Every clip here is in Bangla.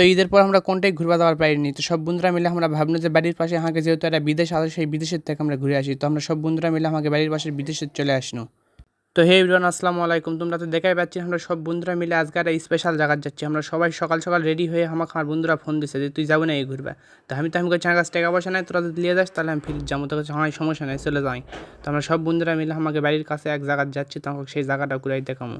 তো ঈদের পর আমরা কোনটাই ঘুরবা দেওয়ার পারিনি তো সব বন্ধুরা মিলে আমরা ভাবলো যে বাড়ির পাশে আমাকে যেহেতু একটা বিদেশ আছে, সেই বিদেশের থেকে আমরা ঘুরে আসি। তো আমরা সব বন্ধুরা মিলে আমাকে বাড়ির পাশে বিদেশে চলে আসনো। তো হে ইবরান আসসালামু আলাইকুম। তোমরা তো দেখাই পাচ্ছি, আমরা সব বন্ধুরা মিলে আজকে একটা স্পেশাল জায়গায় যাচ্ছি। আমরা সবাই সকাল সকাল রেডি হয়ে আমাকে আমার বন্ধুরা ফোন দিছে যে, তুই যাব না এই ঘুরবে? তো আমি তো আমি কাছে কাছে টাকা পয়সা নাই, তোরা যদি নিয়ে যাস, তাহলে আমি ফিরে যাব। তো কাছে আমার সমস্যা নেই, চলে যাই। তো আমরা সব বন্ধুরা মিলে আমাকে বাড়ির কাছে এক জায়গায় যাচ্ছি, তো আমাকে সেই জায়গাটা ঘুরাই দেখাবো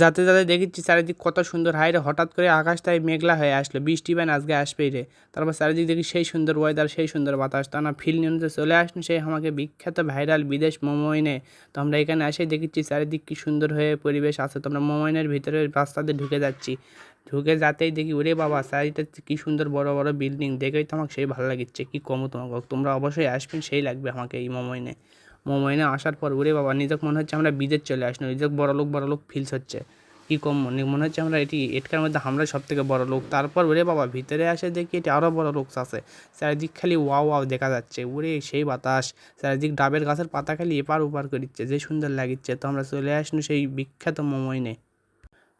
যাতে যাতে দেখেছি চারিদিক কত সুন্দর। হাই রে, হঠাৎ করে আকাশটাই মেঘলা হয়ে আসলো। বৃষ্টি বান আজকে আসবেই রে। তারপর চারিদিক দেখি সেই সুন্দর ওয়েদার সেই সুন্দর বাতাস। তো আমরা ফিল নিয়ে চলে আসলো সেই আমাকে বিখ্যাত ভাইরাল বিদেশ মোমোইনে। তো আমরা এখানে এসে দেখেছি চারিদিক কি সুন্দর হয়ে পরিবেশ আছে। তো আমরা মোমোইনের ভিতরে রাস্তাতে ঢুকে যাচ্ছি। ঢুকে যাতেই দেখি, ওরে বাবা চারিটা কী সুন্দর বড় বড় বিল্ডিং দেখেই তো আমাকে সেই ভালো লাগিচ্ছে কি কমো তোমাকে? তোমরা অবশ্যই আসবেন, সেই লাগবে আমাকে এই মোমোইনে। মোমোইনে আসার পর, ওরে বাবা, নিজক মনে হচ্ছে আমরা বিদেশ চলে আসলো নিজেক বড় লোক বড় লোক ফিলস হচ্ছে। কী কম মনে মনে হচ্ছে আমরা এটি, এটকার মধ্যে আমরা সব থেকে বড় লোক। তারপর, ওরে বাবা, ভিতরে আসে দেখি এটি আরও বড় লোক আছে। চারিদিক খালি ওয়াও ওয়াও দেখা যাচ্ছে। ওরে, সেই বাতাস। চারিদিক ডাবের গাছের পাতা খালি এপার ওপার করিচ্ছে, যে সুন্দর লাগিচ্ছে। তো আমরা চলে আসলো সেই বিখ্যাত মোমোইনে।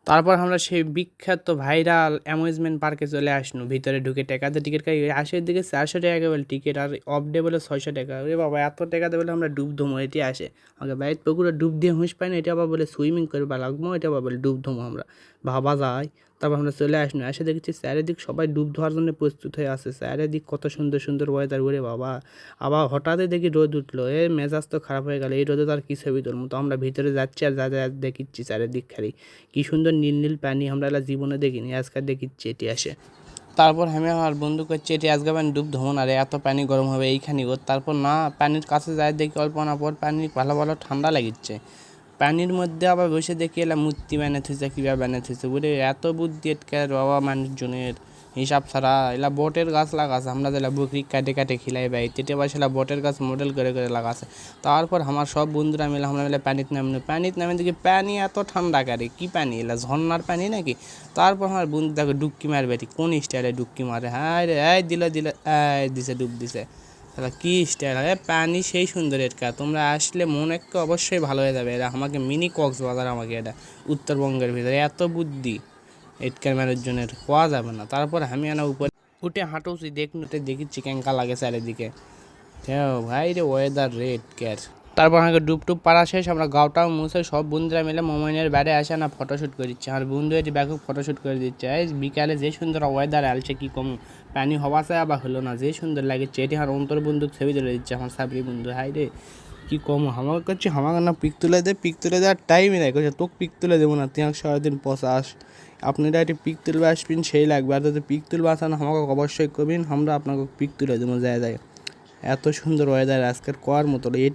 তারপর আমরা সেই বিখ্যাত ভাইরাল অ্যামুজমেন্ট পার্কে চলে আসনু। ভিতরে ঢুকে টাকাতে টিকিট কাটি। আশের দিকে চারশো টাকা কেবল টিকিট আর অফ ডে বলে ছয়শো টাকা। ওরে বাবা, এত টাকা দেবে আমরা ডুব ধমো, এটি আসে। আমাকে বাইরের পুকুরে ডুব দিয়ে হুঁশ পাই না, এটা আবার বলে সুইমিং করবা লাগবো, এটা আবার বলে ডুব ধমো আমরা। ভাবা যায়। তারপর আমরা চলে আসনু এসে দেখেছি চারিদিক সবাই ডুব ধোয়ার জন্য প্রস্তুত হয়ে আছে। চারিদিক কত সুন্দর সুন্দর ওয়েদার ওরে বাবা। আবার হঠাৎই দেখি রোদ উঠল, এ মেজাজ তো খারাপ হয়ে গেল, এই রোদে তো আর কি ছবি তুলবো? তো আমরা ভিতরে যাচ্ছি আর যা যা দেখিচ্ছি চারিদিক খালি। কী সুন্দর নীল নীল পানি আমরা এলা জীবনে দেখিনি আজকাল দেখিচ্ছি এটি আসে। তারপর আমি আমার বন্ধু করছি এটি আজকে পানি ডুব ধমো না রে, এত পানি গরম হবে এইখানে তারপর না, পানির কাছে যায় দেখি অল্প না পর পানি ভালো ভালো ঠান্ডা লাগিচ্ছে। পানির মধ্যে আবার বসে দেখি এলা মূর্তি বানিয়ে থুইছে কীভাবে বানিয়ে থুইছে বুঝে এত বুদ্ধি এটকে বাবা মানুষজনের হিসাব ছাড়া। এলা বটের গাছ লাগাছে, আমরা যেলা বকরি কাটে কাটে খিলাই বাই, তেটে বা সেলা বটের গাছ মডেল করে করে লাগাছে। তারপর আমার সব বন্ধুরা মিলে, আমরা মিলে পানিতে নামলো পানিতে নামে দেখি পানি এত ঠান্ডা করে, কী পানি এলা ঝর্নার পানি নাকি? তারপর আমার বন্ধু দেখো ডুবকি মারবে কোন স্টাইলে ডুবকি মারে হ্যাঁ রে, এই দিল দিল, এই দিছে, ডুব দিছে। তাহলে কী স্টাইল আরে পানি সেই সুন্দর এটকা। তোমরা আসলে মন একটু অবশ্যই ভালো হয়ে যাবে। এটা আমাকে মিনি কক্সবাজার আমাকে এটা উত্তরবঙ্গের ভিতরে। এত বুদ্ধি এটকার মানুষজনের। পাওয়া যাবে না। তারপর আমি আনা উপরে উঠে হাঁটুছি দেখতে দেখি চিকেন কা লাগে চারিদিকে। হ্যাঁ ভাই রে ওয়েদার রেড ক্যার তারপর আমাকে ডুব টুব পাড়া শেষ, আমরা গাওটাও মুছে সব বন্ধুরা মিলে মোমাইনের বাইরে আসে না ফটোশ্যুট করে দিচ্ছে আমার বন্ধু এটি ব্যাপক ফটোশ্যুট করে দিচ্ছে। বিকালে যে সুন্দর ওয়েদার আলছে, কি কম পানি হওয়া চায় আবার হলো না, যে সুন্দর লাগছে এটি আমার অন্তর বন্ধু ছবি তুলে দিচ্ছে আমার সাবরি বন্ধু। হাই রে, কি কম আমাকে করছি? আমাকে না পিক তুলে দে পিক তুলে দেওয়ার টাইমই নাই। করছে তোকে পিক তুলে দেবো না, তুই সারাদিন পচাস। আপনারা একটি পিক তুলবে আসবেন, সেই লাগবে। আর যদি পিক তুলবে আসেন আমাকে অবশ্যই করবেন আমরা আপনাকে পিক তুলে দেবো যায় যায় এত সুন্দর ওয়েদার আজকের কোয়ার মতো এটি